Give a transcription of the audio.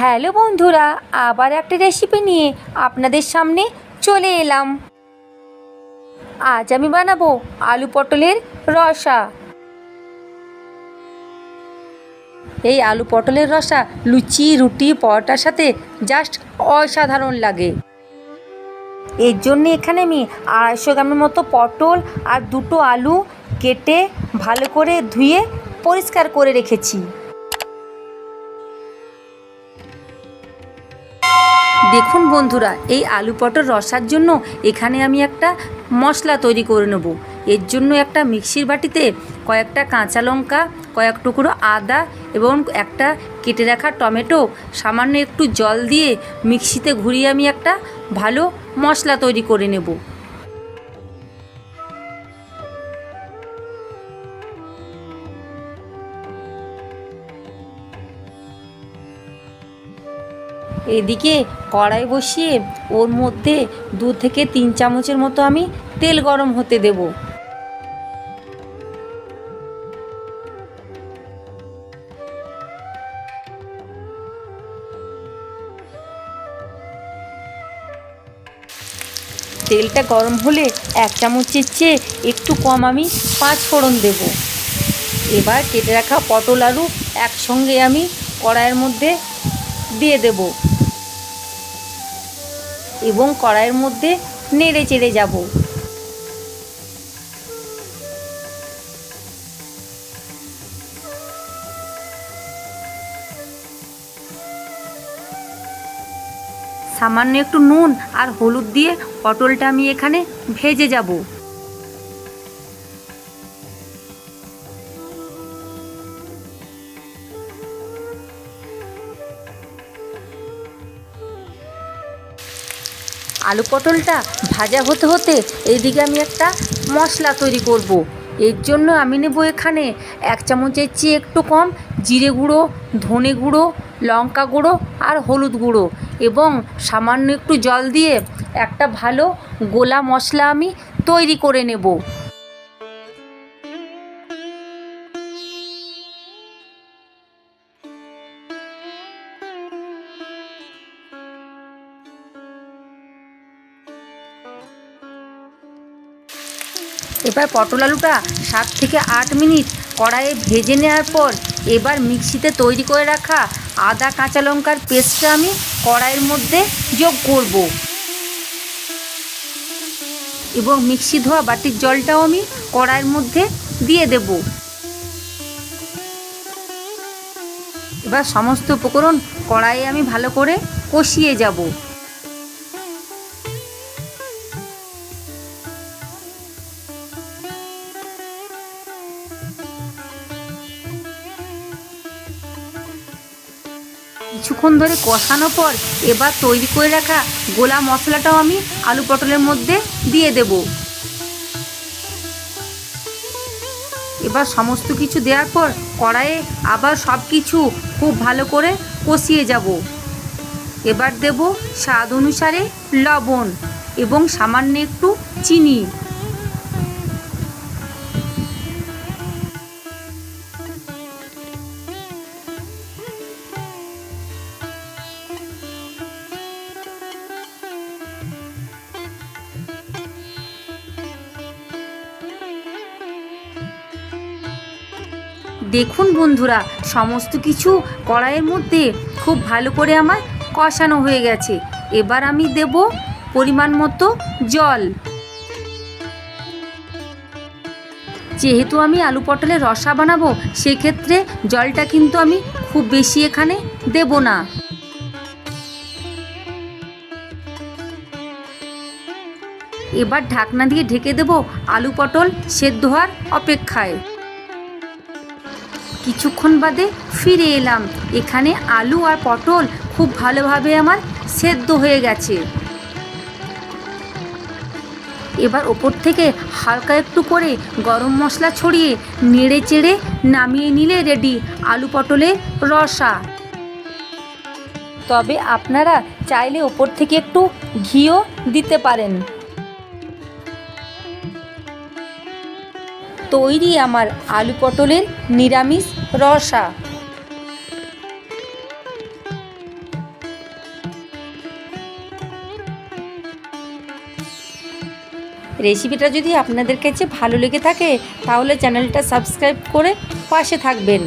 Hello বন্ধুরা, আবার একটা রেসিপি নিয়ে আপনাদের সামনে চলে এলাম। আজ আমি বানাবো আলু পটলের রসা। এই আলু পটলের রসা লুচি, রুটি, পরোটার সাথে জাস্ট অসাধারণ লাগে। এর জন্য এখানে আমি আড়াইশো গ্রামের মতো পটল আর দুটো আলু কেটে ভালো করে ধুয়ে পরিষ্কার করে রেখেছি। দেখুন বন্ধুরা, এই আলু পটল রসার জন্য এখানে আমি একটা মশলা তৈরি করে নেব। এর জন্য একটা মিক্সির বাটিতে কয়েকটা কাঁচা লঙ্কা, কয়েক টুকরো আদা এবং একটা কেটে রাখা টমেটো, সামান্য একটু জল দিয়ে মিক্সিতে ঘুরিয়ে আমি একটা ভালো মশলা তৈরি করে নেব। এদিকে কড়াই বসিয়ে ওর মধ্যে দু থেকে তিন চামচের মতো আমি তেল গরম হতে দেব। তেলটা গরম হলে এক চামচের চেয়ে একটু কম আমি পাঁচ ফোড়ন দেব। এবার কেটে রাখা পটল আলু একসঙ্গে আমি কড়াইয়ের মধ্যে দিয়ে দেব। এবং কড়াইয়ের মধ্যে নেড়ে চেড়ে যাব। সামান্য একটু নুন আর হলুদ দিয়ে পটলটা আমি এখানে ভেজে যাব। আলু পটলটা ভাজা হতে হতে এইদিকে আমি একটা মশলা তৈরি করব। এর জন্য আমি নেব এখানে এক চামচের চেয়ে একটু কম জিরে গুঁড়ো, ধনে গুঁড়ো, লঙ্কা গুঁড়ো আর হলুদ গুঁড়ো এবং সামান্য একটু জল দিয়ে একটা ভালো গোলা মশলা আমি তৈরি করে নেব এবার পটল আলুটা সাত থেকে আট মিনিট কড়াইয়ে ভেজে নেওয়ার পর এবার মিক্সিতে তৈরি করে রাখা আদা কাঁচা লঙ্কার পেস্টটা আমি কড়াইয়ের মধ্যে যোগ করব। এবং মিক্সি ধোয়া বাটির জলটাও আমি কড়াইয়ের মধ্যে দিয়ে দেব। এবার সমস্ত উপকরণ কড়াইয়ে আমি ভালো করে কষিয়ে যাব। কিছুক্ষণ ধরে কষানোর পর এবার তৈরি করে রাখা গোলা মশলাটাও আমি আলু পটলের মধ্যে দিয়ে দেব। এবার সমস্ত কিছু দেওয়ার পর কড়াইয়ে আবার সব কিছু খুব ভালো করে কষিয়ে যাব। এবার দেব স্বাদ অনুসারে লবণ এবং সামান্য একটু চিনি। দেখুন বন্ধুরা, সমস্ত কিছু কড়াইয়ের মধ্যে খুব ভালো করে আমার কষানো হয়ে গেছে। এবার আমি দেব পরিমাণ মতো জল। যেহেতু আমি আলু পটলের রসা বানাবো, সেক্ষেত্রে জলটা কিন্তু আমি খুব বেশি এখানে দেব না। এবার ঢাকনা দিয়ে ঢেকে দেব আলু পটল সেদ্ধ হওয়ার অপেক্ষায়। কিছুক্ষণ বাদে ফিরে এলাম। এখানে আলু আর পটল খুব ভালোভাবে আমার সেদ্ধ হয়ে গেছে। এবার ওপর থেকে হালকা একটু করে গরম মশলা ছড়িয়ে নেড়ে চেড়ে নামিয়ে নিলে রেডি আলু পটলের রসা। তবে আপনারা চাইলে ওপর থেকে একটু ঘিও দিতে পারেন। তৈরি আমার আলু পটলের নিরামিষ রসা। রেসিপিটা যদি আপনাদের কাছে ভালো লেগে থাকে, তাহলে চ্যানেলটা সাবস্ক্রাইব করে পাশে থাকবেন।